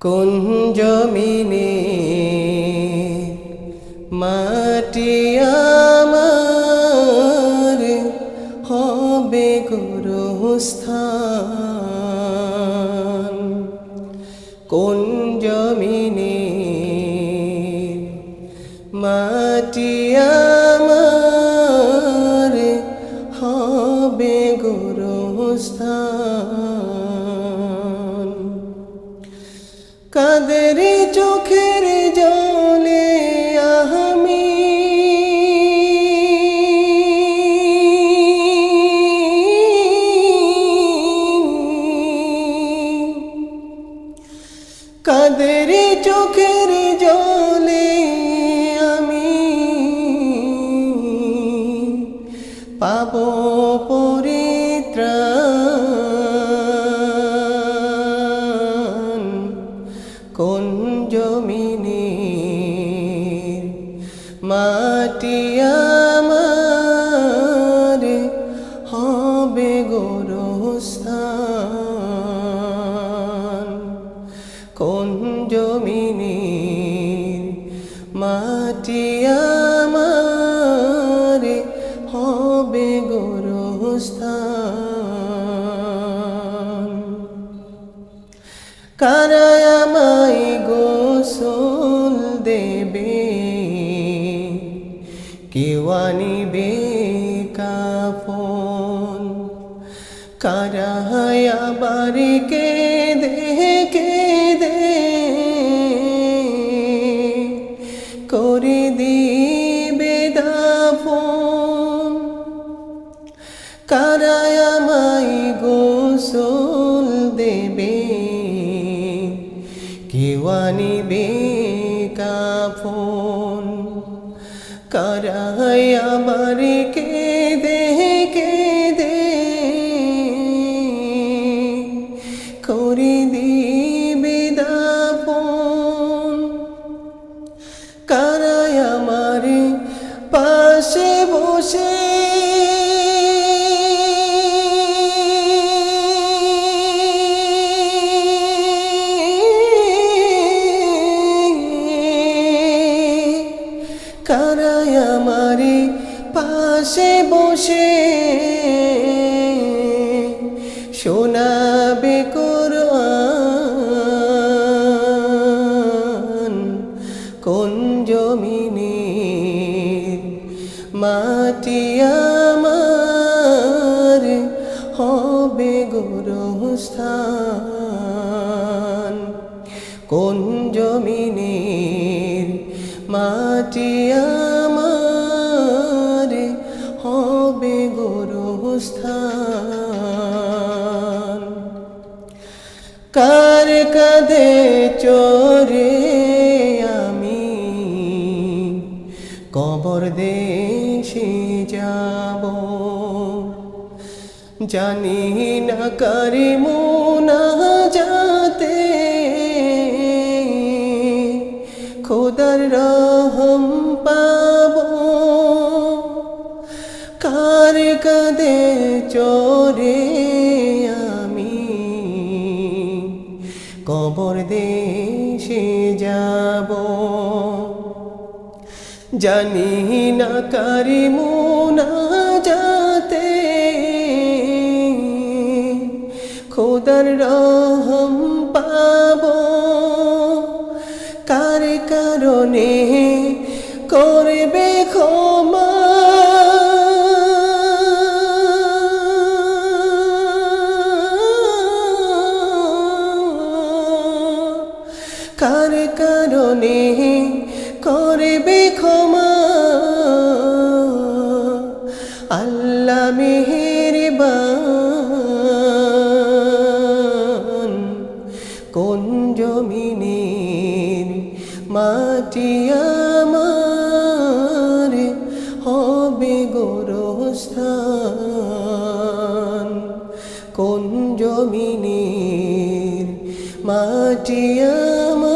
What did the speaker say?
কোন জমিনে মাটি হবে গুরুস্থান। কোন জমিনে মাটি হবে গুরুস্থান। কাদের চোখের জলে আমি কাদের চোখের মাটি আমার হবে গোরস্থান। কোন জমিনে মাটি আমার হবে গোরস্থান? কারায় আমায় গোসল দেবে কেউ আনিবে কাফন কারায় আবার কেঁদে দে করে দিবে দাফন। কারায় আমায় গোসল দেবে। কেউ আনিবে কাফন কারায় আমার কে দে করে দিবে দাফন। কারায় আমার পাশে বসে পাশে বসে শোনাবে কোরআন। কোন জমিনে মাটি আমার হবে গুরুস্থান? কোন জমিনের মাটি আমার গুরুস্থান কার কাঁধে চোরে আমি? কবর দেশে যাব। জানি না কারি মুনা যাতে খোদার রহম পাব কার কাঁদে চোরে আমি। কবর দেশে যাব। জানি না কারি মুনা যাতে খোদার রহম করবে ক্ষমা। আল্লাহ মেহেরবান। কোন জমিনের মাটি আমার হবে গোরস্থান? কোন জমিনের মাটি আমার